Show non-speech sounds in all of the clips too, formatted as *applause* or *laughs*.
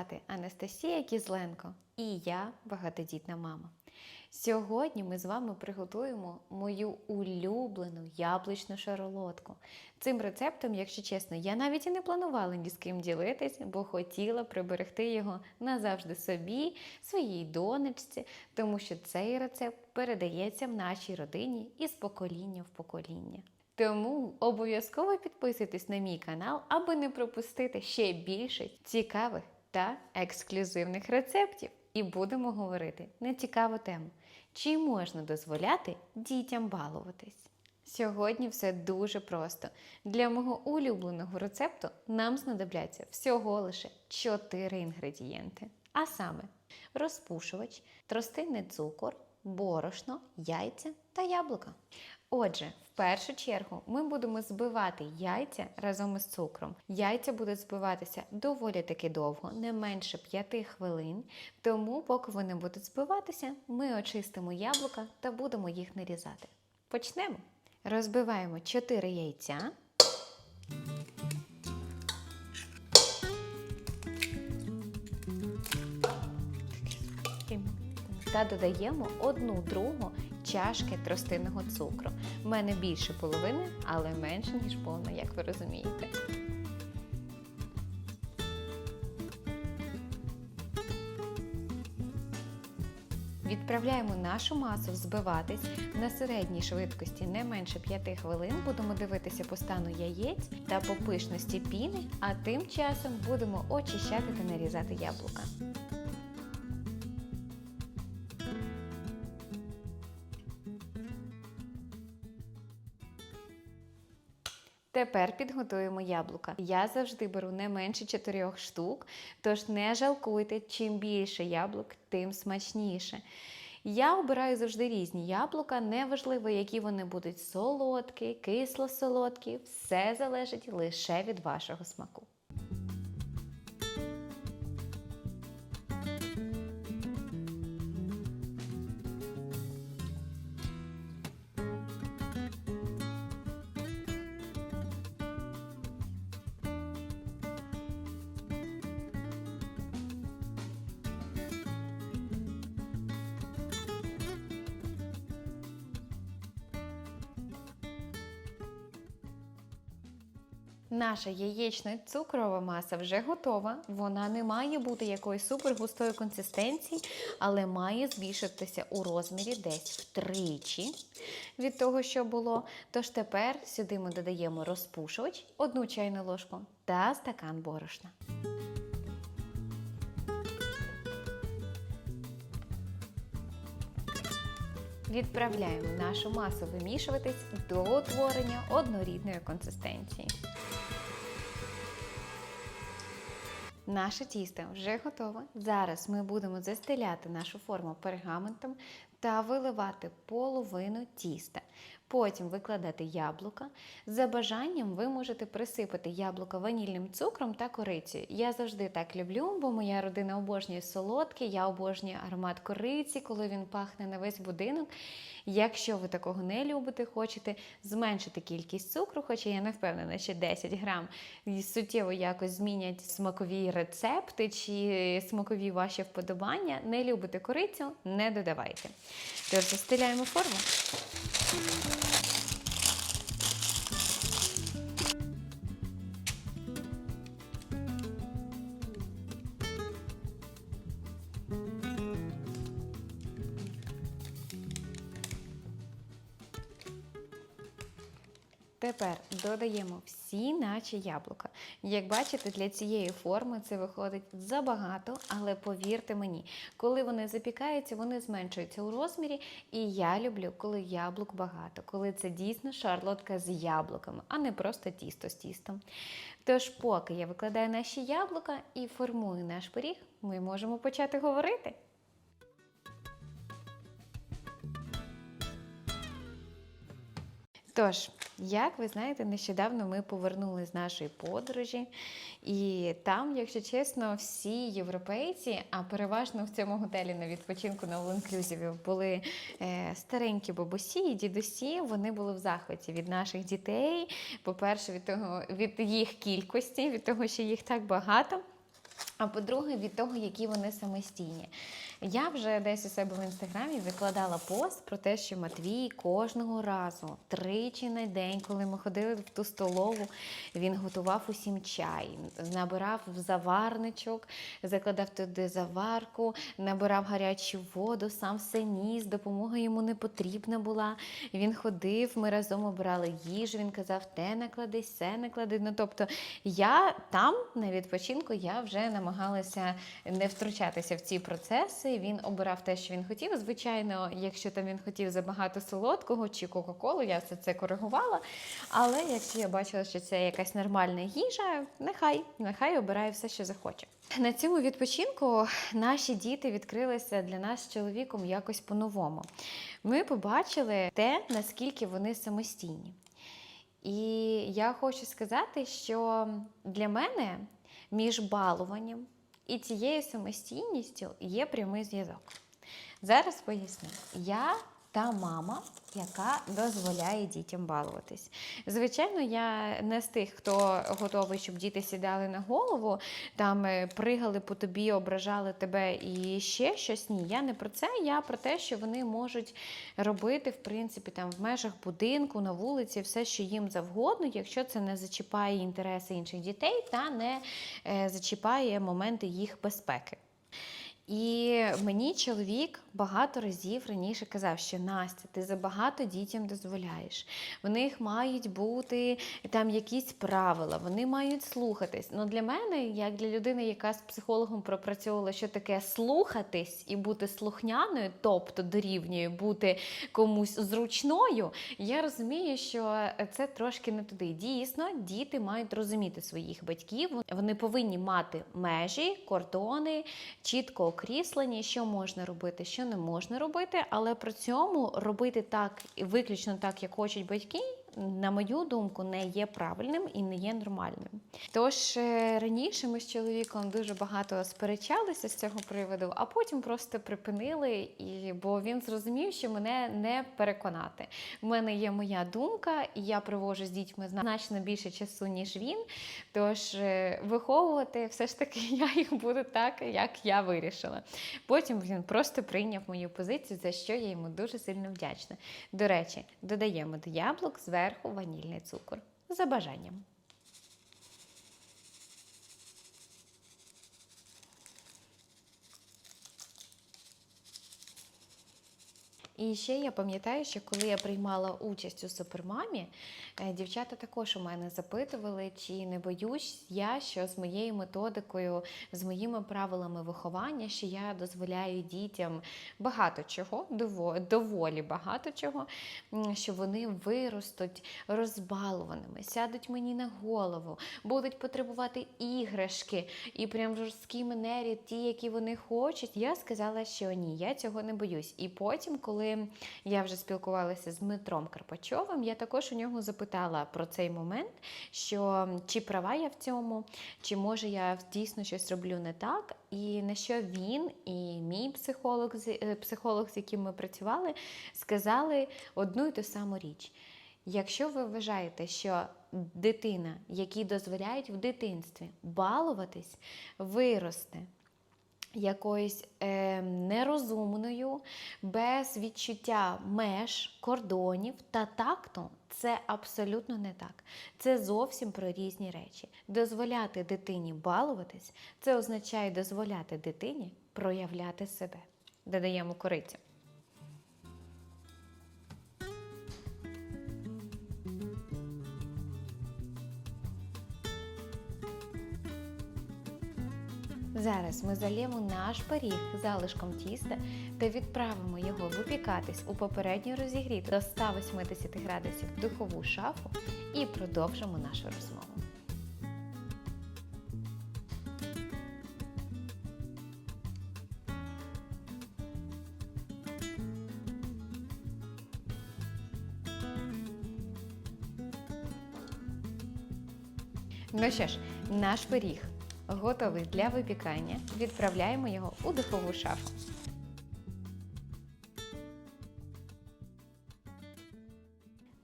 звати Анастасія Кізленко і я багатодітна мама. Сьогодні ми з вами приготуємо мою улюблену яблучну шарлотку. Цим рецептом, якщо чесно, я навіть і не планувала ні з ким ділитись, бо хотіла приберегти його назавжди собі, своїй донечці, тому що цей рецепт передається в нашій родині із покоління в покоління. Тому обов'язково підписуйтесь на мій канал, аби не пропустити ще більше цікавих та ексклюзивних рецептів. І будемо говорити на цікаву тему: чи можна дозволяти дітям балуватись? Сьогодні все дуже просто. Для мого улюбленого рецепту нам знадобляться всього лише 4 інгредієнти. А саме розпушувач, тростинний цукор, борошно, яйця та яблука. Отже, в першу чергу ми будемо збивати яйця разом із цукром. Яйця будуть збиватися доволі таки довго, не менше 5 хвилин. Тому, поки вони будуть збиватися, ми очистимо яблука та будемо їх нарізати. Почнемо. Розбиваємо 4 яйця. Та додаємо одну другу чашки тростинного цукру. У мене більше половини, але менше, ніж повна, як ви розумієте. Відправляємо нашу масу взбиватись на середній швидкості не менше 5 хвилин. Будемо дивитися по стану яєць та по пишності піни, а тим часом будемо очищати та нарізати яблука. Тепер підготуємо яблука. Я завжди беру не менше 4 штук, тож не жалкуйте, чим більше яблук, тим смачніше. Я обираю завжди різні яблука, неважливо, які вони будуть солодкі, кисло-солодкі, все залежить лише від вашого смаку. Наша яєчна цукрова маса вже готова. Вона не має бути якоїсь супергустої консистенції, але має збільшитися у розмірі десь втричі від того, що було. Тож тепер сюди ми додаємо розпушувач, одну чайну ложку та стакан борошна. Відправляємо нашу масу вимішуватись до утворення однорідної консистенції. Наше тісто вже готове. Зараз ми будемо застеляти нашу форму пергаментом та виливати половину тіста. Потім викладати яблука. За бажанням ви можете присипати яблука ванільним цукром та корицею. Я завжди так люблю, бо моя родина обожнює солодке, я обожнюю аромат кориці, коли він пахне на весь будинок. Якщо ви такого не любите, хочете зменшити кількість цукру, хоча я не впевнена, що 10 грам суттєво якось змінять смакові рецепти чи смакові ваші вподобання, не любите корицю, не додавайте. Тож застеляємо форму. Thank you. Тепер додаємо всі наші яблука. Як бачите, для цієї форми це виходить забагато, але повірте мені, коли вони запікаються, вони зменшуються у розмірі. І я люблю, коли яблук багато, коли це дійсно шарлотка з яблуками, а не просто тісто з тістом. Тож, поки я викладаю наші яблука і формую наш пиріг, ми можемо почати говорити. Тож, як ви знаєте, нещодавно ми повернулися з нашої подорожі, і там, якщо чесно, всі європейці, а переважно в цьому готелі на відпочинку на all-inclusive були е, старенькі бабусі і дідусі. Вони були в захваті від наших дітей. По-перше, від того, від їх кількості, від того, що їх так багато. А по-друге, від того, які вони самостійні. Я вже десь у себе в інстаграмі викладала пост про те, що Матвій кожного разу, тричі на день, коли ми ходили в ту столову, він готував усім чай, набирав в заварничок, закладав туди заварку, набирав гарячу воду, сам все ніс, допомога йому не потрібна була. Він ходив, ми разом обирали їжу. Він казав, те наклади, все наклади. Ну тобто я там на відпочинку я вже намагалася не втручатися в ці процеси. Він обирав те, що він хотів. Звичайно, якщо там він хотів забагато солодкого чи Кока-Колу, я все це коригувала. Але якщо я бачила, що це якась нормальна їжа, нехай, нехай обирає все, що захоче. На цьому відпочинку наші діти відкрилися для нас з чоловіком якось по-новому. Ми побачили те, наскільки вони самостійні. І я хочу сказати, що для мене між балуванням і цією самостійністю є прямий зв'язок. Зараз поясню. Я та мама, яка дозволяє дітям балуватись. Звичайно, я не з тих, хто готовий, щоб діти сідали на голову, там е, пригали по тобі, ображали тебе і ще щось. Ні, я не про це. Я про те, що вони можуть робити, в принципі, там в межах будинку, на вулиці, все, що їм завгодно, якщо це не зачіпає інтереси інших дітей та не е, зачіпає моменти їх безпеки. І мені чоловік багато разів раніше казав, що Настя, ти забагато дітям дозволяєш. В них мають бути там якісь правила, вони мають слухатись. Ну для мене, як для людини, яка з психологом пропрацьовувала, що таке слухатись і бути слухняною, тобто дорівнює бути комусь зручною, я розумію, що це трошки не туди. Дійсно, діти мають розуміти своїх батьків. Вони повинні мати межі, кордони, чітко окріслені, що можна робити, що не можна робити, але при цьому робити так і виключно так, як хочуть батьки. На мою думку, не є правильним і не є нормальним. Тож е, раніше ми з чоловіком дуже багато сперечалися з цього приводу, а потім просто припинили, і, бо він зрозумів, що мене не переконати. У мене є моя думка, і я провожу з дітьми значно більше часу, ніж він. Тож е, виховувати все ж таки *laughs* я їх буду так, як я вирішила. Потім він просто прийняв мою позицію, за що я йому дуже сильно вдячна. До речі, додаємо до яблук зверху ванільний цукор за бажанням. І ще я пам'ятаю, що коли я приймала участь у супермамі, е, дівчата також у мене запитували, чи не боюсь я, що з моєю методикою, з моїми правилами виховання, що я дозволяю дітям багато чого, доволі багато чого, що вони виростуть розбалуваними, сядуть мені на голову, будуть потребувати іграшки і прям в жорсткій манері, ті, які вони хочуть. Я сказала, що ні, я цього не боюсь. І потім, коли я вже спілкувалася з Дмитром Карпачовим, я також у нього запитала про цей момент, що чи права я в цьому, чи може я дійсно щось роблю не так. І на що він і мій психолог, е, психолог, з яким ми працювали, сказали одну і ту саму річ. Якщо ви вважаєте, що дитина, якій дозволяють в дитинстві балуватись, виросте якоюсь е, нерозумною, без відчуття меж, кордонів та такту, це абсолютно не так. Це зовсім про різні речі. Дозволяти дитині балуватись, це означає дозволяти дитині проявляти себе. Додаємо корицю. Зараз ми зальємо наш пиріг залишком тіста та відправимо його випікатись у попередньо розігріту до 180 градусів духову шафу і продовжимо нашу розмову. Ну що ж, наш пиріг готовий для випікання. Відправляємо його у духову шафу.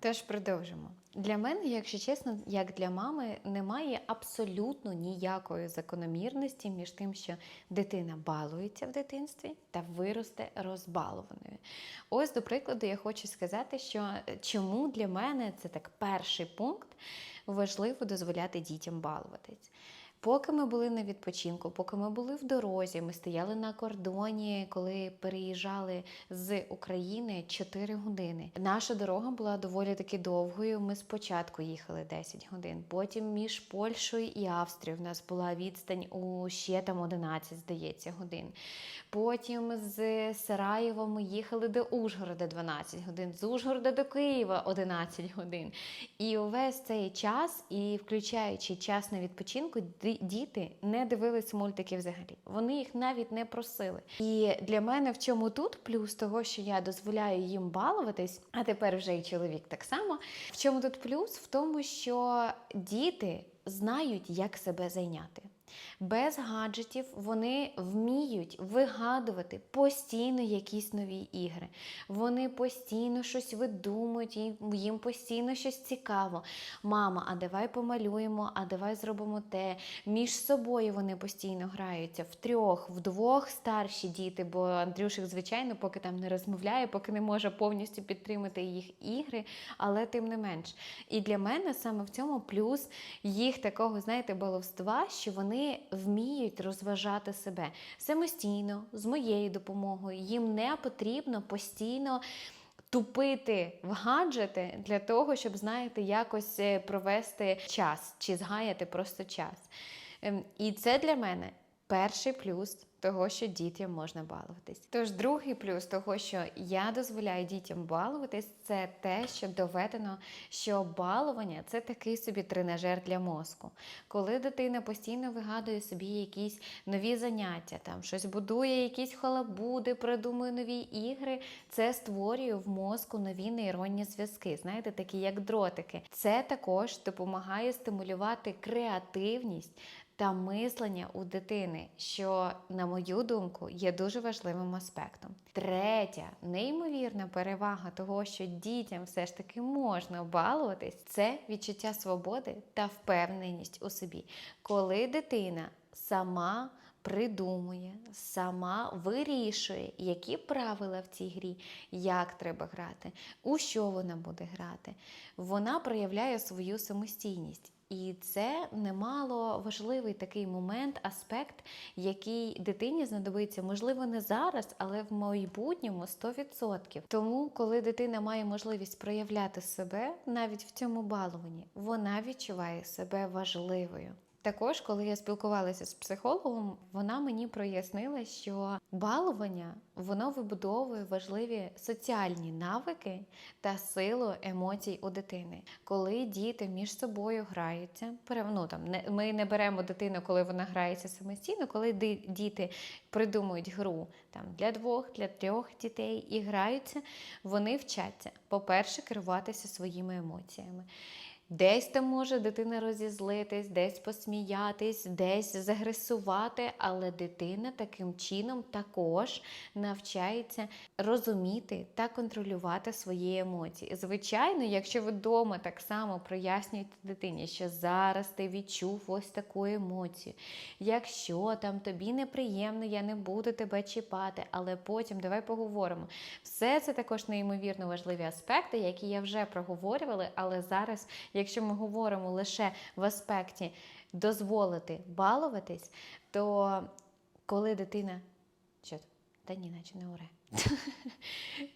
Тож продовжимо. Для мене, якщо чесно, як для мами, немає абсолютно ніякої закономірності між тим, що дитина балується в дитинстві та виросте розбалованою. Ось, до прикладу, я хочу сказати, що е, чому для мене це так перший пункт важливо дозволяти дітям балуватись. Поки ми були на відпочинку, поки ми були в дорозі, ми стояли на кордоні, коли переїжджали з України 4 години. Наша дорога була доволі таки довгою. Ми спочатку їхали 10 годин. Потім між Польщею і Австрією в нас була відстань у ще там 11, здається, годин. Потім з Сараєва ми їхали до Ужгорода 12 годин, з Ужгорода до Києва 11 годин. І увесь цей час, і включаючи час на відпочинку, діти не дивились мультики взагалі. Вони їх навіть не просили. І для мене в чому тут плюс того, що я дозволяю їм балуватись, а тепер вже і чоловік так само. В чому тут плюс? В тому, що діти знають, як себе зайняти. Без гаджетів вони вміють вигадувати постійно якісь нові ігри. Вони постійно щось видумують, їм- постійно щось цікаво. Мама, а давай помалюємо, а давай зробимо те. Між собою вони постійно граються втрьох, вдвох старші діти, бо Андрюшик, звичайно, поки там не розмовляє, поки не може повністю підтримати їх ігри, але тим не менш. І для мене саме в цьому плюс їх такого, знаєте, баловства, що вони вміють розважати себе самостійно, з моєю допомогою. Їм не потрібно постійно. Тупити в гаджети для того, щоб, знаєте, якось е, провести час чи згаяти просто час. Ем, І це для мене перший плюс того, що дітям можна балуватись. Тож другий плюс того, що я дозволяю дітям балуватись, це те, що доведено, що балування це такий собі тренажер для мозку. Коли дитина постійно вигадує собі якісь нові заняття, там щось будує, якісь халабуди, придумує нові ігри, це створює в мозку нові нейронні зв'язки, знаєте, такі як дротики. Це також допомагає стимулювати креативність та мислення у дитини, що, на мою думку, є дуже важливим аспектом. Третя неймовірна перевага того, що дітям все ж таки можна балуватись, це відчуття свободи та впевненість у собі. Коли дитина сама придумує, сама вирішує, які правила в цій грі, як треба грати, у що вона буде грати, вона проявляє свою самостійність. І це немало важливий такий момент, аспект, який дитині знадобиться, можливо, не зараз, але в майбутньому 100%. Тому, коли дитина має можливість проявляти себе навіть в цьому балуванні, вона відчуває себе важливою. Також, коли я спілкувалася з психологом, вона мені прояснила, що балування воно вибудовує важливі соціальні навики та силу емоцій у дитини. Коли діти між собою граються, ну, там, ми не беремо дитину, коли вона грається самостійно, коли діти придумують гру там, для двох, для трьох дітей і граються, вони вчаться, по-перше, керуватися своїми емоціями. Десь там може дитина розізлитись, десь посміятись, десь загресувати, але дитина таким чином також навчається розуміти та контролювати свої емоції. Звичайно, якщо ви вдома так само прояснюєте дитині, що зараз ти відчув ось таку емоцію. Якщо там тобі неприємно, я не буду тебе чіпати, але потім давай поговоримо. Все це також неймовірно важливі аспекти, які я вже проговорювала, але зараз, якщо ми говоримо лише в аспекті дозволити балуватись, то коли дитина. Що? Та ні, наче не уре. *laughs*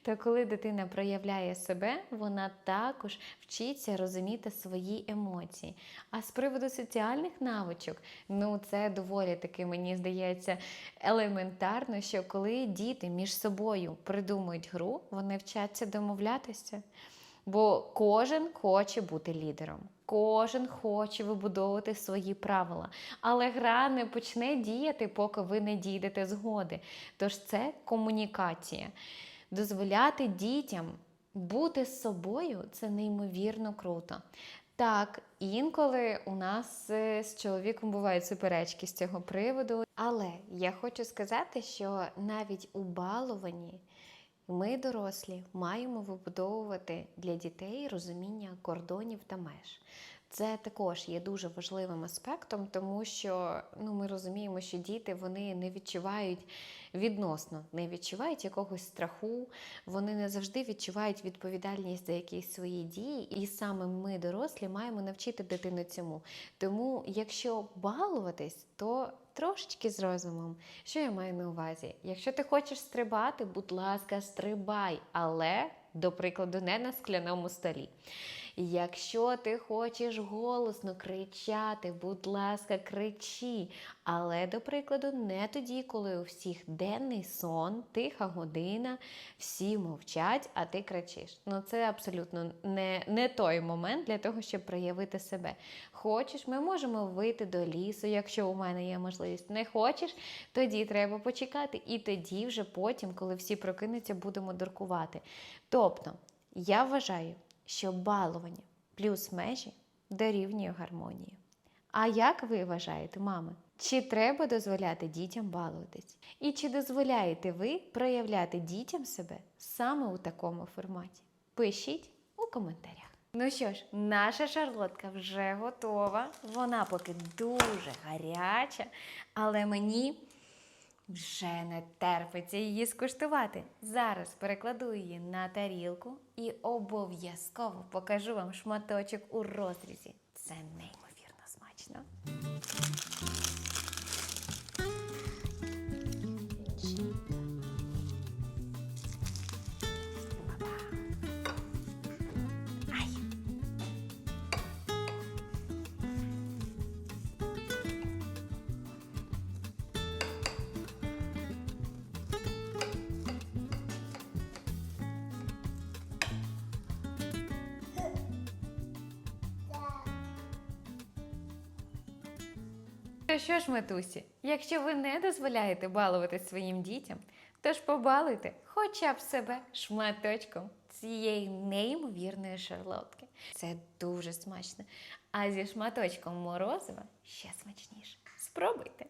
То коли дитина проявляє себе, вона також вчиться розуміти свої емоції. А з приводу соціальних навичок, ну це доволі таки, мені здається, елементарно, що коли діти між собою придумують гру, вони вчаться домовлятися. Бо кожен хоче бути лідером, кожен хоче вибудовувати свої правила. Але гра не почне діяти, поки ви не дійдете згоди. Тож це комунікація. Дозволяти дітям бути з собою це неймовірно круто. Так, інколи у нас е, з чоловіком бувають суперечки з цього приводу, але я хочу сказати, що навіть у балуванні Ми, дорослі, маємо вибудовувати для дітей розуміння кордонів та меж. Це також є дуже важливим аспектом, тому що ну, ми розуміємо, що діти вони не відчувають відносно, не відчувають якогось страху, вони не завжди відчувають відповідальність за якісь свої дії, і саме ми, дорослі, маємо навчити дитину цьому. Тому, якщо балуватись, то трошечки з розумом. Що я маю на увазі? Якщо ти хочеш стрибати, будь ласка, стрибай, але, до прикладу, не на скляному столі. Якщо ти хочеш голосно кричати, будь ласка, кричи. Але, до прикладу, не тоді, коли у всіх денний сон, тиха година, всі мовчать, а ти кричиш. Ну це абсолютно не, не той момент для того, щоб проявити себе. Хочеш, ми можемо вийти до лісу, якщо у мене є можливість. Не хочеш, тоді треба почекати. І тоді, вже потім, коли всі прокинуться, будемо дуркувати. Тобто, я вважаю, що балування плюс межі дорівнює гармонії. А як ви вважаєте, мами? Чи треба дозволяти дітям балуватись? І чи дозволяєте ви проявляти дітям себе саме у такому форматі? Пишіть у коментарях. Ну що ж, наша шарлотка вже готова. Вона поки дуже гаряча, але мені вже не терпиться її скуштувати. Зараз перекладу її на тарілку і обов'язково покажу вам шматочок у розрізі. Це неймовірно смачно. Що ж, матусі, якщо ви не дозволяєте балувати своїм дітям, то ж побалуйте хоча б себе шматочком цієї неймовірної шарлотки. Це дуже смачно. А зі шматочком морозива ще смачніше. Спробуйте!